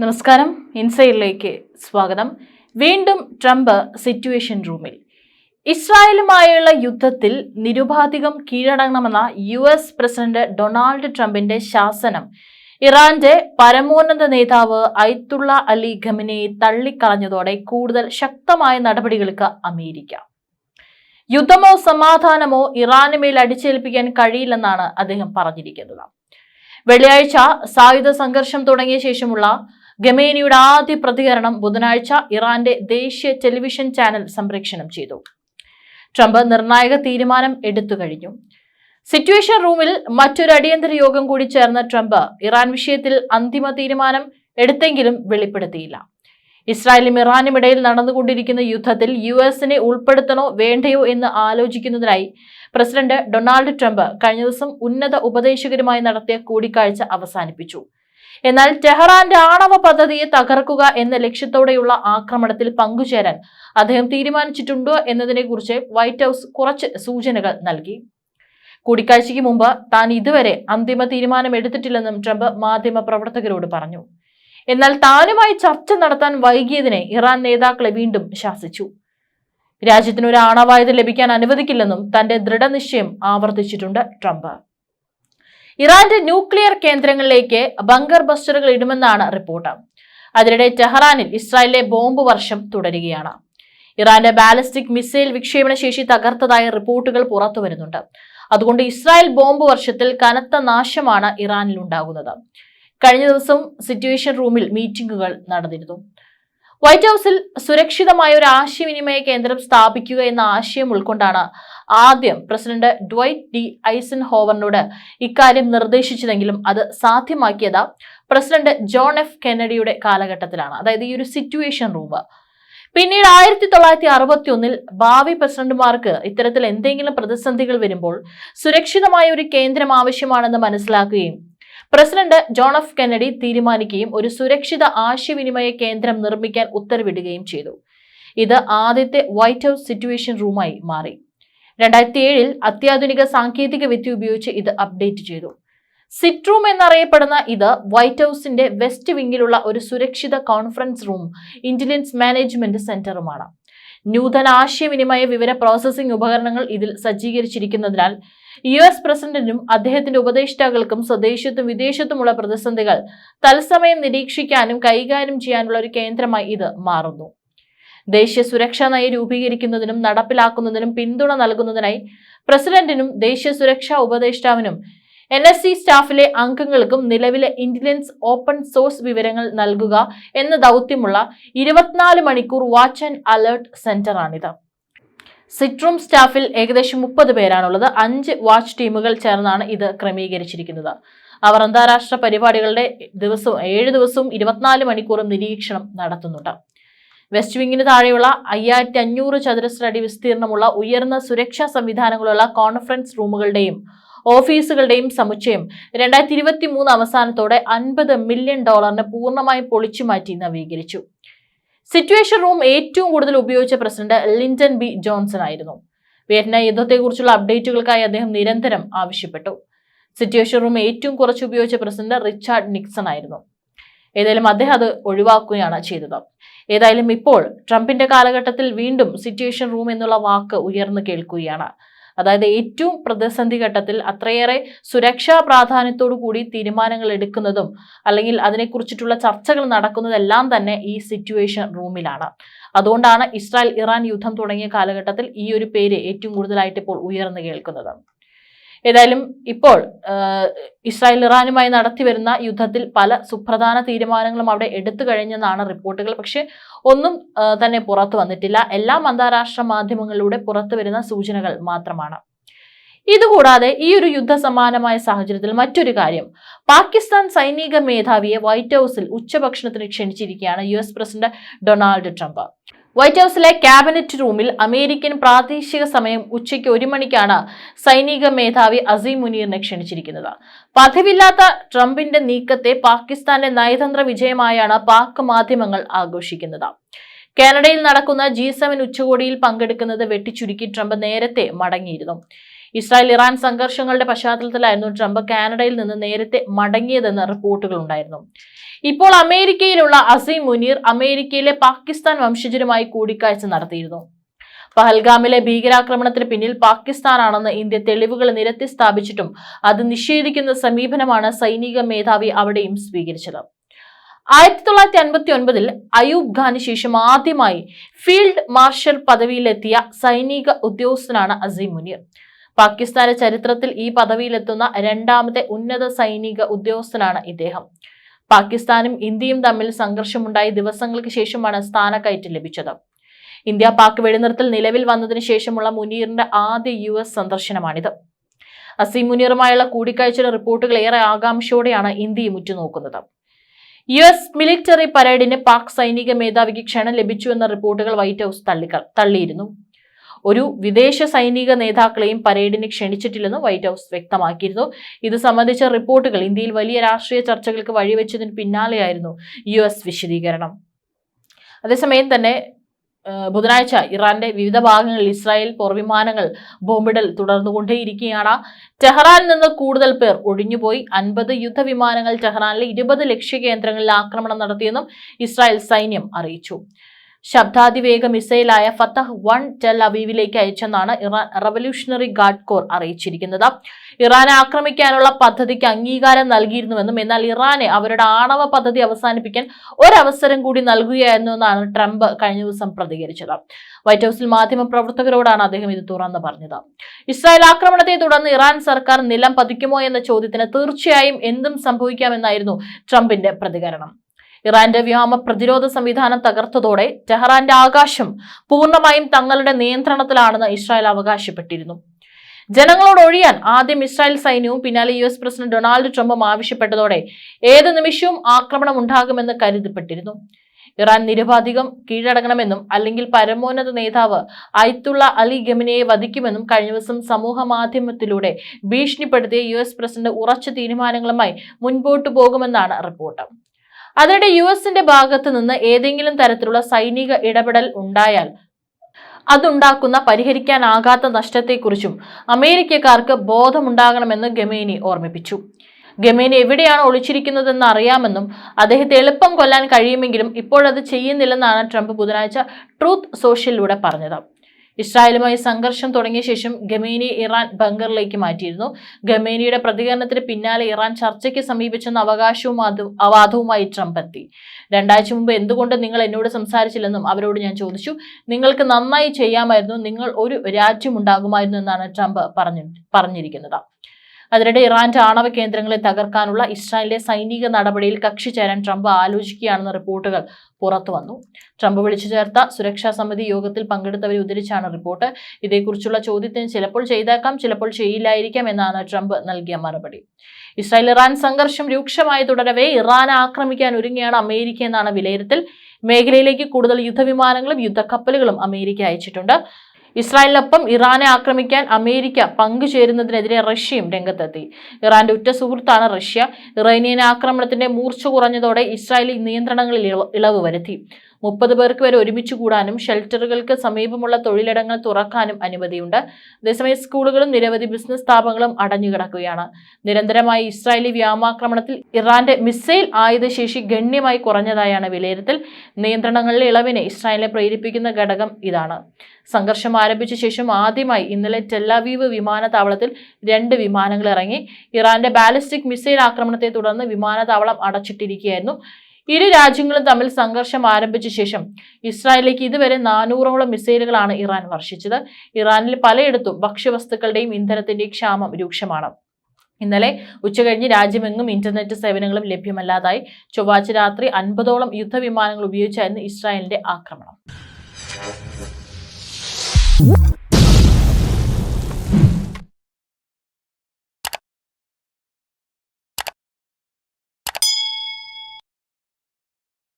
നമസ്കാരം. ഇൻസൈഡിലേക്ക് സ്വാഗതം. വീണ്ടും ട്രംപ് സിറ്റുവേഷൻ റൂമിൽ. ഇസ്രായേലുമായുള്ള യുദ്ധത്തിൽ നിരുപാധികം കീഴടങ്ങണമെന്ന യു എസ് പ്രസിഡന്റ് ഡൊണാൾഡ് ട്രംപിന്റെ ശാസനം. ഇറാന്റെ പരമോന്നത നേതാവ് ഐത്തുള്ള അലി ഖമിനെ തള്ളിക്കളഞ്ഞതോടെ കൂടുതൽ ശക്തമായ നടപടികൾക്ക് അമേരിക്ക. യുദ്ധമോ സമാധാനമോ ഇറാന് മേൽ അടിച്ചേൽപ്പിക്കാൻ കഴിയില്ലെന്നാണ് അദ്ദേഹം പറഞ്ഞിരിക്കുന്നത്. വെള്ളിയാഴ്ച സായുധ സംഘർഷം തുടങ്ങിയ ശേഷമുള്ള ഗമേനിയുടെ ആദ്യ പ്രതികരണം ബുധനാഴ്ച ഇറാന്റെ ദേശീയ ടെലിവിഷൻ ചാനൽ സംപ്രേക്ഷണം ചെയ്തു. ട്രംപ് നിർണായക തീരുമാനം എടുത്തു കഴിഞ്ഞു. സിറ്റുവേഷൻ റൂമിൽ മറ്റൊരു അടിയന്തര യോഗം കൂടി ചേർന്ന ട്രംപ് ഇറാൻ വിഷയത്തിൽ അന്തിമ തീരുമാനം എടുത്തെങ്കിലും വെളിപ്പെടുത്തിയില്ല. ഇസ്രായേലും ഇറാനും ഇടയിൽ നടന്നുകൊണ്ടിരിക്കുന്ന യുദ്ധത്തിൽ യു എസിനെ ഉൾപ്പെടുത്തണോ വേണ്ടയോ എന്ന് ആലോചിക്കുന്നതിനായി പ്രസിഡന്റ് ഡൊണാൾഡ് ട്രംപ് കഴിഞ്ഞ ദിവസം ഉന്നത ഉപദേശകരുമായി നടത്തിയ കൂടിക്കാഴ്ച അവസാനിപ്പിച്ചു. എന്നാൽ ടെഹ്റാന്റെ ആണവ പദ്ധതിയെ തകർക്കുക എന്ന ലക്ഷ്യത്തോടെയുള്ള ആക്രമണത്തിൽ പങ്കുചേരാൻ അദ്ദേഹം തീരുമാനിച്ചിട്ടുണ്ടോ എന്നതിനെക്കുറിച്ച് വൈറ്റ് ഹൗസ് കുറച്ച് സൂചനകൾ നൽകി. കൂടിക്കാഴ്ചയ്ക്ക് മുമ്പ് താൻ ഇതുവരെ അന്തിമ തീരുമാനം എടുത്തിട്ടില്ലെന്നും ട്രംപ് മാധ്യമ പ്രവർത്തകരോട് പറഞ്ഞു. എന്നാൽ താനുമായി ചർച്ച നടത്താൻ വൈകിയതിനെ ഇറാൻ നേതാക്കളെ വീണ്ടും ശാസിച്ചു. രാജ്യത്തിന് ഒരു ആണവായുധം ലഭിക്കാൻ അനുവദിക്കില്ലെന്നും തന്റെ ദൃഢനിശ്ചയം ആവർത്തിച്ചിട്ടുണ്ട് ട്രംപ്. ഇറാന്റെ ന്യൂക്ലിയർ കേന്ദ്രങ്ങളിലേക്ക് ബങ്കർ ബസ്റ്ററുകൾ ഇടുമെന്നാണ് റിപ്പോർട്ട്. അതിനിടെ ടെഹ്റാനിൽ ഇസ്രായേലിലെ ബോംബ് വർഷം തുടരുകയാണ്. ഇറാന്റെ ബാലിസ്റ്റിക് മിസൈൽ വിക്ഷേപണ ശേഷി തകർത്തതായ റിപ്പോർട്ടുകൾ പുറത്തു വരുന്നുണ്ട്. അതുകൊണ്ട് ഇസ്രായേൽ ബോംബ് വർഷത്തിൽ കനത്ത നാശമാണ് ഇറാനിൽ ഉണ്ടാകുന്നത്. കഴിഞ്ഞ ദിവസം സിറ്റുവേഷൻ റൂമിൽ മീറ്റിംഗുകൾ നടന്നിരുന്നു. വൈറ്റ് ഹൗസിൽ സുരക്ഷിതമായ ഒരു ആശയവിനിമയ കേന്ദ്രം സ്ഥാപിക്കുക എന്ന ആശയം ഉൾക്കൊണ്ടാണ് ആദ്യം പ്രസിഡന്റ് ഡ്വൈറ്റ് ഡി ഐസൻ ഹോവറിനോട് ഇക്കാര്യം നിർദ്ദേശിച്ചതെങ്കിലും അത് സാധ്യമാക്കിയത് പ്രസിഡന്റ് ജോൺ എഫ് കെന്നഡിയുടെ കാലഘട്ടത്തിലാണ് അതായത് ഈ ഒരു സിറ്റുവേഷൻ റൂം പിന്നീട് ആയിരത്തി തൊള്ളായിരത്തി അറുപത്തി ഒന്നിൽ ഭാവി പ്രസിഡന്റുമാർക്ക് ഇത്തരത്തിൽ എന്തെങ്കിലും പ്രതിസന്ധികൾ വരുമ്പോൾ സുരക്ഷിതമായ ഒരു കേന്ദ്രം ആവശ്യമാണെന്ന് മനസ്സിലാക്കുകയും പ്രസിഡന്റ് ജോൺ എഫ് കെന്നഡി തീരുമാനിക്കുകയും ഒരു സുരക്ഷിത ആശയവിനിമയ കേന്ദ്രം നിർമ്മിക്കാൻ ഉത്തരവിടുകയും ചെയ്തു. ഇത് ആദ്യത്തെ വൈറ്റ് ഹൗസ് സിറ്റുവേഷൻ റൂമായി മാറി. രണ്ടായിരത്തി ഏഴിൽ അത്യാധുനിക സാങ്കേതിക വിദ്യ ഉപയോഗിച്ച് ഇത് അപ്ഡേറ്റ് ചെയ്തു. സിറ്റ് റൂം എന്നറിയപ്പെടുന്ന ഇത് വൈറ്റ് ഹൗസിന്റെ വെസ്റ്റ് വിങ്ങിലുള്ള ഒരു സുരക്ഷിത കോൺഫറൻസ് റൂം ഇന്റലിജൻസ് മാനേജ്മെന്റ് സെന്ററുമാണ്. നൂതന ആശയവിനിമയ വിവര പ്രോസസ്സിംഗ് ഉപകരണങ്ങൾ ഇതിൽ സജ്ജീകരിച്ചിരിക്കുന്നതിനാൽ യു എസ് പ്രസിഡന്റിനും അദ്ദേഹത്തിന്റെ ഉപദേഷ്ടാക്കൾക്കും സ്വദേശത്തും വിദേശത്തുമുള്ള പ്രതിസന്ധികൾ തത്സമയം നിരീക്ഷിക്കാനും കൈകാര്യം ചെയ്യാനുള്ള ഒരു കേന്ദ്രമായി ഇത് മാറുന്നു. ദേശീയ സുരക്ഷാ നയം രൂപീകരിക്കുന്നതിനും നടപ്പിലാക്കുന്നതിനും പിന്തുണ നൽകുന്നതിനായി പ്രസിഡന്റിനും ദേശീയ സുരക്ഷാ ഉപദേഷ്ടാവിനും എൻ എസ് സി സ്റ്റാഫിലെ അംഗങ്ങൾക്കും നിലവിലെ ഇന്റലിജൻസ് ഓപ്പൺ സോഴ്സ് വിവരങ്ങൾ നൽകുക എന്ന ദൗത്യമുള്ള ഇരുപത്തിനാല് മണിക്കൂർ വാച്ച് ആൻഡ് അലേർട്ട് സെന്ററാണിത് സിറ്റ്റൂം സ്റ്റാഫിൽ ഏകദേശം മുപ്പത് പേരാണുള്ളത്. അഞ്ച് വാച്ച് ടീമുകൾ ചേർന്നാണ് ഇത് ക്രമീകരിച്ചിരിക്കുന്നത്. അവർ അന്താരാഷ്ട്ര പരിപാടികളുടെ ദിവസവും ഏഴ് ദിവസവും ഇരുപത്തിനാല് മണിക്കൂറും നിരീക്ഷണം നടത്തുന്നുണ്ട്. വെസ്റ്റ് വിങ്ങിന് താഴെയുള്ള അയ്യായിരത്തി അഞ്ഞൂറ് ചതുരശ്ര അടി വിസ്തീർണമുള്ള ഉയർന്ന സുരക്ഷാ സംവിധാനങ്ങളുള്ള കോൺഫറൻസ് റൂമുകളുടെയും ഓഫീസുകളുടെയും സമുച്ചയം രണ്ടായിരത്തി ഇരുപത്തി മൂന്ന് അവസാനത്തോടെ അൻപത് മില്യൺ ഡോളറിന് പൂർണമായും പൊളിച്ചു മാറ്റി നവീകരിച്ചു. സിറ്റുവേഷൻ റൂം ഏറ്റവും കൂടുതൽ ഉപയോഗിച്ച പ്രസിഡന്റ് ലിൻഡൻ ബി ജോൺസൺ ആയിരുന്നു. വിയറ്റ്നാം യുദ്ധത്തെക്കുറിച്ചുള്ള അപ്ഡേറ്റുകൾക്കായി അദ്ദേഹം നിരന്തരം ആവശ്യപ്പെട്ടു. സിറ്റുവേഷൻ റൂം ഏറ്റവും കുറച്ച് ഉപയോഗിച്ച പ്രസിഡന്റ് റിച്ചാർഡ് നിക്സൺ ആയിരുന്നു. ഏതായാലും അദ്ദേഹം അത് ഒഴിവാക്കുകയാണ് ചെയ്തത്. ഏതായാലും ഇപ്പോൾ ട്രംപിന്റെ കാലഘട്ടത്തിൽ വീണ്ടും സിറ്റുവേഷൻ റൂം എന്നുള്ള വാക്ക് ഉയർന്നു കേൾക്കുകയാണ്. അതായത് ഏറ്റവും പ്രതിസന്ധി ഘട്ടത്തിൽ അത്രയേറെ സുരക്ഷാ പ്രാധാന്യത്തോടു കൂടി തീരുമാനങ്ങൾ എടുക്കുന്നതും അല്ലെങ്കിൽ അതിനെക്കുറിച്ചിട്ടുള്ള ചർച്ചകൾ നടക്കുന്നതെല്ലാം തന്നെ ഈ സിറ്റുവേഷൻ റൂമിലാണ്. അതുകൊണ്ടാണ് ഇസ്രായേൽ ഇറാൻ യുദ്ധം തുടങ്ങിയ കാലഘട്ടത്തിൽ ഈ ഒരു പേര് ഏറ്റവും കൂടുതലായിട്ട് ഇപ്പോൾ ഉയർന്നു കേൾക്കുന്നത്. ഏതായാലും ഇപ്പോൾ ഇസ്രായേൽ ഇറാനുമായി നടത്തി വരുന്ന യുദ്ധത്തിൽ പല സുപ്രധാന തീരുമാനങ്ങളും അവിടെ എടുത്തു കഴിഞ്ഞെന്നാണ് റിപ്പോർട്ടുകൾ. പക്ഷെ ഒന്നും തന്നെ പുറത്തു വന്നിട്ടില്ല. എല്ലാം അന്താരാഷ്ട്ര മാധ്യമങ്ങളിലൂടെ പുറത്തു വരുന്ന സൂചനകൾ മാത്രമാണ്. ഇതുകൂടാതെ ഈ ഒരു യുദ്ധ സമാനമായ സാഹചര്യത്തിൽ മറ്റൊരു കാര്യം. പാകിസ്ഥാൻ സൈനിക മേധാവിയെ വൈറ്റ് ഹൗസിൽ ഉച്ചഭക്ഷണത്തിന് ക്ഷണിച്ചിരിക്കുകയാണ് U S president Donald Trump. White ഹൌസിലെ ക്യാബിനറ്റ് റൂമിൽ അമേരിക്കൻ പ്രാദേശിക സമയം ഉച്ചയ്ക്ക് ഒരു മണിക്കാണ് സൈനിക മേധാവി അസീം മുനീറിനെ ക്ഷണിച്ചിരിക്കുന്നത്. പതിവില്ലാത്ത ട്രംപിന്റെ നീക്കത്തെ പാകിസ്ഥാന്റെ നയതന്ത്ര വിജയമായാണ് പാക് മാധ്യമങ്ങൾ ആഘോഷിക്കുന്നത്. കാനഡയിൽ നടക്കുന്ന ജി സെവൻ ഉച്ചകോടിയിൽ പങ്കെടുക്കുന്നത് വെട്ടിച്ചുരുക്കി ട്രംപ് നേരത്തെ മടങ്ങിയിരുന്നു. ഇസ്രായേൽ ഇറാൻ സംഘർഷങ്ങളുടെ പശ്ചാത്തലത്തിലായിരുന്നു ട്രംപ് കാനഡയിൽ നിന്ന് നേരത്തെ മടങ്ങിയതെന്ന് റിപ്പോർട്ടുകൾ ഉണ്ടായിരുന്നു ഇപ്പോൾ അമേരിക്കയിലുള്ള അസീം മുനീർ അമേരിക്കയിലെ പാകിസ്ഥാൻ വംശജരുമായി കൂടിക്കാഴ്ച നടത്തിയിരുന്നു. പഹൽഗാമിലെ ഭീകരാക്രമണത്തിന് പിന്നിൽ പാകിസ്ഥാനാണെന്ന് ഇന്ത്യ തെളിവുകൾ നിരത്തി സ്ഥാപിച്ചിട്ടും അത് നിഷേധിക്കുന്ന സമീപനമാണ് സൈനിക മേധാവി അവിടെയും സ്വീകരിച്ചത്. ആയിരത്തി തൊള്ളായിരത്തി അൻപത്തി ഒൻപതിൽ അയൂബ് ഖാന് ശേഷം ആദ്യമായി ഫീൽഡ് മാർഷൽ പദവിയിലെത്തിയ സൈനിക ഉദ്യോഗസ്ഥനാണ് അസീം മുനീർ. പാകിസ്ഥാന്റെ ചരിത്രത്തിൽ ഈ പദവിയിലെത്തുന്ന രണ്ടാമത്തെ ഉന്നത സൈനിക ഉദ്യോഗസ്ഥനാണ് ഇദ്ദേഹം. പാകിസ്ഥാനും ഇന്ത്യയും തമ്മിൽ സംഘർഷമുണ്ടായി ദിവസങ്ങൾക്ക് ശേഷമാണ് സ്ഥാനക്കയറ്റം ലഭിച്ചത്. ഇന്ത്യ പാക് വെടിനിർത്തൽ നിലവിൽ വന്നതിന് ശേഷമുള്ള മുനീറിന്റെ ആദ്യ യു എസ് സന്ദർശനമാണിത്. അസീം മുനീറുമായുള്ള കൂടിക്കാഴ്ചയുടെ റിപ്പോർട്ടുകൾ ഏറെ ആകാംക്ഷയോടെയാണ് ഇന്ത്യയും ഉറ്റുനോക്കുന്നത്. യു എസ് മിലിറ്ററി പരേഡിന് പാക് സൈനിക മേധാവിക്ക് ക്ഷണം ലഭിച്ചുവെന്ന റിപ്പോർട്ടുകൾ വൈറ്റ് ഹൌസ് തള്ളി തള്ളിയിരുന്നു. ഒരു വിദേശ സൈനിക നേതാക്കളെയും പരേഡിന് ക്ഷണിച്ചിട്ടില്ലെന്ന് വൈറ്റ് ഹൗസ് വ്യക്തമാക്കിയിരുന്നു. ഇത് സംബന്ധിച്ച റിപ്പോർട്ടുകൾ ഇന്ത്യയിൽ വലിയ രാഷ്ട്രീയ ചർച്ചകൾക്ക് വഴിവെച്ചതിന് പിന്നാലെയായിരുന്നു യു എസ് വിശദീകരണം. അതേസമയം തന്നെ ബുധനാഴ്ച ഇറാന്റെ വിവിധ ഭാഗങ്ങളിൽ ഇസ്രായേൽ പോർവിമാനങ്ങൾ ബോംബിടൽ തുടർന്നുകൊണ്ടേയിരിക്കുകയാണ്. ടെഹ്റാനിൽ നിന്ന് കൂടുതൽ പേർ ഒഴിഞ്ഞുപോയി. അൻപത് യുദ്ധവിമാനങ്ങൾ ടെഹ്റാനിലെ ഇരുപത് ലക്ഷ്യ കേന്ദ്രങ്ങളിൽ ആക്രമണം നടത്തിയെന്നും ഇസ്രായേൽ സൈന്യം അറിയിച്ചു. ശബ്ദാതിവേഗ മിസൈലായ ഫത്തഹ് വൺ ടെൽ അവീവിലേക്ക് അയച്ചെന്നാണ് ഇറാൻ റവല്യൂഷണറി ഗാർഡ് കോർ അറിയിച്ചിരിക്കുന്നത്. ഇറാനെ ആക്രമിക്കാനുള്ള പദ്ധതിക്ക് അംഗീകാരം നൽകിയിരുന്നുവെന്നും എന്നാൽ ഇറാനെ അവരുടെ ആണവ പദ്ധതി അവസാനിപ്പിക്കാൻ ഒരവസരം കൂടി നൽകുകയായിരുന്നു എന്നാണ് ട്രംപ് കഴിഞ്ഞ ദിവസം പ്രതികരിച്ചത്. വൈറ്റ് ഹൌസിൽ മാധ്യമപ്രവർത്തകരോടാണ് അദ്ദേഹം ഇത് തുറന്നു പറഞ്ഞത്. ഇസ്രായേൽ ആക്രമണത്തെ തുടർന്ന് ഇറാൻ സർക്കാർ നിലം പതിക്കുമോ എന്ന ചോദ്യത്തിന് തീർച്ചയായും എന്തും സംഭവിക്കാമെന്നായിരുന്നു ട്രംപിന്റെ പ്രതികരണം. ഇറാന്റെ വ്യോമ പ്രതിരോധ സംവിധാനം തകർത്തതോടെ ടെഹ്റാന്റെ ആകാശം പൂർണമായും തങ്ങളുടെ നിയന്ത്രണത്തിലാണെന്ന് ഇസ്രായേൽ അവകാശപ്പെട്ടിരുന്നു. ജനങ്ങളോട് ഒഴിയാൻ ആദ്യം ഇസ്രായേൽ സൈന്യവും പിന്നാലെ യു എസ് പ്രസിഡന്റ് ഡൊണാൾഡ് ട്രംപും ആവശ്യപ്പെട്ടതോടെ ഏത് നിമിഷവും ആക്രമണം ഉണ്ടാകുമെന്ന് കരുതപ്പെട്ടിരുന്നു. ഇറാൻ നിരുപാധികം കീഴടങ്ങണമെന്നും അല്ലെങ്കിൽ പരമോന്നത നേതാവ് അയ്ത്തുള്ള അലി ഗമിനയെ വധിക്കുമെന്നും കഴിഞ്ഞ ദിവസം സമൂഹ മാധ്യമത്തിലൂടെ ഭീഷണിപ്പെടുത്തിയ യു പ്രസിഡന്റ് ഉറച്ച തീരുമാനങ്ങളുമായി മുൻപോട്ടു പോകുമെന്നാണ് റിപ്പോർട്ട്. അതിനിടെ യു എസിന്റെ ഭാഗത്ത് നിന്ന് ഏതെങ്കിലും തരത്തിലുള്ള സൈനിക ഇടപെടൽ ഉണ്ടായാൽ അതുണ്ടാക്കുന്ന പരിഹരിക്കാനാകാത്ത നഷ്ടത്തെക്കുറിച്ചും അമേരിക്കക്കാർക്ക് ബോധമുണ്ടാകണമെന്ന് ഗമേനി ഓർമ്മിപ്പിച്ചു. ഗമേനി എവിടെയാണ് ഒളിച്ചിരിക്കുന്നതെന്ന് അറിയാമെന്നും അദ്ദേഹത്തെ എളുപ്പം കൊല്ലാൻ കഴിയുമെങ്കിലും ഇപ്പോഴത് ചെയ്യുന്നില്ലെന്നാണ് ട്രംപ് ബുധനാഴ്ച ട്രൂത്ത് സോഷ്യലിലൂടെ പറഞ്ഞത്. ഇസ്രായേലുമായി സംഘർഷം തുടങ്ങിയ ശേഷം ഗമേനി ഇറാൻ ബങ്കറിലേക്ക് മാറ്റിയിരുന്നു. ഗമേനിയുടെ പ്രതികരണത്തിന് പിന്നാലെ ഇറാൻ ചർച്ചയ്ക്ക് സമീപിച്ചെന്ന അവകാശവും അവാദവുമായി ട്രംപ് എത്തി. രണ്ടാഴ്ച മുമ്പ് എന്തുകൊണ്ട് നിങ്ങൾ എന്നോട് സംസാരിച്ചില്ലെന്നും അവരോട് ഞാൻ ചോദിച്ചു. നിങ്ങൾക്ക് നന്നായി ചെയ്യാമായിരുന്നു നിങ്ങൾ ഒരു രാജ്യം ഉണ്ടാകുമായിരുന്നു എന്നാണ് ട്രംപ് പറഞ്ഞു പറഞ്ഞിരിക്കുന്നത്. അതിനിടെ ഇറാന്റെ ആണവ കേന്ദ്രങ്ങളെ തകർക്കാനുള്ള ഇസ്രായേലിലെ സൈനിക നടപടിയിൽ കക്ഷി ചേരാൻ ട്രംപ് ആലോചിക്കുകയാണെന്ന റിപ്പോർട്ടുകൾ പുറത്തു വന്നു. ട്രംപ് വിളിച്ചു ചേർത്ത സുരക്ഷാ സമിതി യോഗത്തിൽ പങ്കെടുത്തവരെ ഉദ്ധരിച്ചാണ് റിപ്പോർട്ട്. ഇതേക്കുറിച്ചുള്ള ചോദ്യത്തിന് ചിലപ്പോൾ ചെയ്തേക്കാം ചിലപ്പോൾ ചെയ്യില്ലായിരിക്കാം എന്നാണ് ട്രംപ് നൽകിയ മറുപടി. ഇസ്രായേൽ ഇറാൻ സംഘർഷം രൂക്ഷമായി തുടരവേ ഇറാൻ ആക്രമിക്കാൻ ഒരുങ്ങിയാണ് അമേരിക്ക എന്നാണ് വിലയിരുത്തൽ. മേഖലയിലേക്ക് കൂടുതൽ യുദ്ധവിമാനങ്ങളും യുദ്ധക്കപ്പലുകളും അമേരിക്ക അയച്ചിട്ടുണ്ട്. ഇസ്രായേലിനൊപ്പം ഇറാനെ ആക്രമിക്കാൻ അമേരിക്ക പങ്കുചേരുന്നതിനെതിരെ റഷ്യയും രംഗത്തെത്തി. ഇറാന്റെ ഉറ്റ സുഹൃത്താണ് റഷ്യ. ഇറാനിയൻ ആക്രമണത്തിന്റെ മൂർച്ച കുറഞ്ഞതോടെ ഇസ്രായേലി നിയന്ത്രണങ്ങളിൽ ഇളവ് വരുത്തി. മുപ്പത് പേർക്ക് വരെ ഒരുമിച്ച് കൂടാനും ഷെൽട്ടറുകൾക്ക് സമീപമുള്ള തൊഴിലിടങ്ങൾ തുറക്കാനും അനുമതിയുണ്ട്. അതേസമയം സ്കൂളുകളും നിരവധി ബിസിനസ് സ്ഥാപനങ്ങളും അടഞ്ഞുകിടക്കുകയാണ് നിരന്തരമായി ഇസ്രായേലി വ്യോമാക്രമണത്തിൽ ഇറാന്റെ മിസൈൽ ആയുധശേഷി ഗണ്യമായി കുറഞ്ഞതായാണ് വിലയിരുത്തൽ. നിയന്ത്രണങ്ങളിലെ ഇളവിനെ ഇസ്രായേലിനെ പ്രേരിപ്പിക്കുന്ന ഘടകം ഇതാണ്. സംഘർഷം ആരംഭിച്ച ശേഷം ആദ്യമായി ഇന്നലെ ടെല്ലാവീവ് വിമാനത്താവളത്തിൽ രണ്ട് വിമാനങ്ങൾ ഇറങ്ങി. ഇറാന്റെ ബാലിസ്റ്റിക് മിസൈൽ ആക്രമണത്തെ തുടർന്ന് വിമാനത്താവളം അടച്ചിട്ടിരിക്കുകയായിരുന്നു. ഇരു രാജ്യങ്ങളും തമ്മിൽ സംഘർഷം ആരംഭിച്ച ശേഷം ഇസ്രായേലിലേക്ക് ഇതുവരെ നാനൂറോളം മിസൈലുകളാണ് ഇറാൻ വർഷിച്ചത്. ഇറാനിൽ പലയിടത്തും ഭക്ഷ്യവസ്തുക്കളുടെയും ഇന്ധനത്തിന്റെയും ക്ഷാമം രൂക്ഷമാണ്. ഇന്നലെ ഉച്ചകഴിഞ്ഞ് രാജ്യമെങ്ങും ഇന്റർനെറ്റ് സേവനങ്ങളും ലഭ്യമല്ലാതായി. ചൊവ്വാഴ്ച രാത്രി അൻപതോളം യുദ്ധവിമാനങ്ങൾ ഉപയോഗിച്ചായിരുന്നു ഇസ്രായേലിന്റെ ആക്രമണം.